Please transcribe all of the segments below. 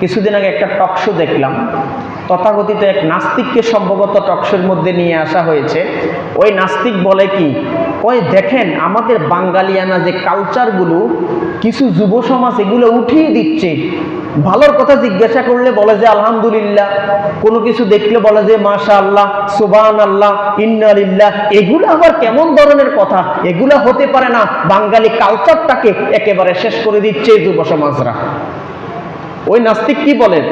কিছুদিন আগে একটা টকশো দেখলাম। তথাকথিত এক নাস্তিককে সম্ভবত টকশোর মধ্যে নিয়ে আসা হয়েছে। ওই নাস্তিক বলে কি, ওই দেখেন, আমাদের বাঙালিয়ানা যে কালচারগুলো কিছু যুব সমাজ এগুলো উঠিয়ে দিচ্ছে। ভালোর কথা জিজ্ঞাসা করলে বলে যে, আলহামদুলিল্লাহ। কোনো কিছু দেখলে বলে যে মাশা আল্লাহ সুবান আল্লাহ ইন্নালিল্লাহ। এগুলো আবার কেমন ধরনের কথা? এগুলো হতে পারে না, বাঙালি কালচারটাকে একেবারে শেষ করে দিচ্ছে যুব সমাজরা। ওই নাস্তিক কি বলেন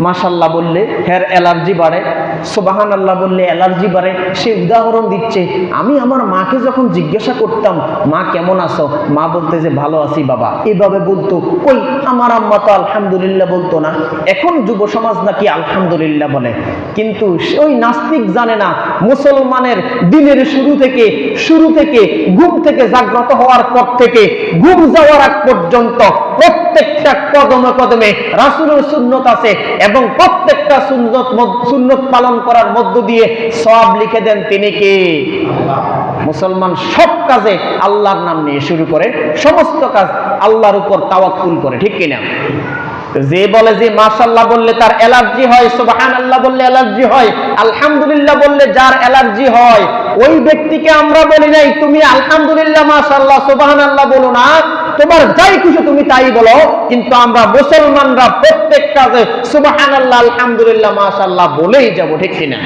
মাশাল্লাহ বললে, হ্যার, অ্যালার্জি বাড়ে। সোবাহান আল্লাহ বললে, অ্যালার্জি বাড়ে। সে উদাহরণ দিচ্ছে, আমি আমার মাকে যখন জিজ্ঞাসা করতাম, মা, কেমন আছো? মা বলতে যে, ভালো আছি বাবা। এইভাবে বলতো। কই আমার আম্মা তো আলহামদুলিল্লাহ বলতো না। এখন যুব সমাজ নাকি আলহামদুলিল্লাহ বলে। কিন্তু ওই নাস্তিক জানে না, মুসলমানের দিনের শুরু থেকে শুরু থেকে, ঘুম থেকে জাগ্রত হওয়ার পর থেকে, ঘুম যাওয়ার আগ পর্যন্ত প্রত্যেকটা কদমে কদমে রাসূলের সুন্নত আছে এবং প্রত্যেকটা সুন্নত সুন্নত পালন করার মধ্য দিয়ে সব লিখে দেন তিনি কে? মুসলমান সব কাজে আল্লাহর নাম নিয়ে শুরু করে, সমস্ত কাজ আল্লাহর উপর তাওয়াক্কুল করে, ঠিক কিনা? যে বলে যে মাশাল্লাহ বললে তার অ্যালার্জি হয় সুবাহান আল্লাহ বললে অ্যালার্জি হয়, আলহামদুলিল্লাহ বললে যার অ্যালার্জি হয়, ওই ব্যক্তিকে আমরা বলি নাই, তুমি আলহামদুলিল্লাহ মাশাল্লাহ সুবাহান আল্লাহ বলো না। তোমার যাই খুশি তুমি তাই বলো, কিন্তু আমরা মুসলমানরা প্রত্যেক কাজে সুবাহ আল্লাহ আলহামদুলিল্লাহ মাশাল্লাহ বলেই যাব, ঠিক কিনা?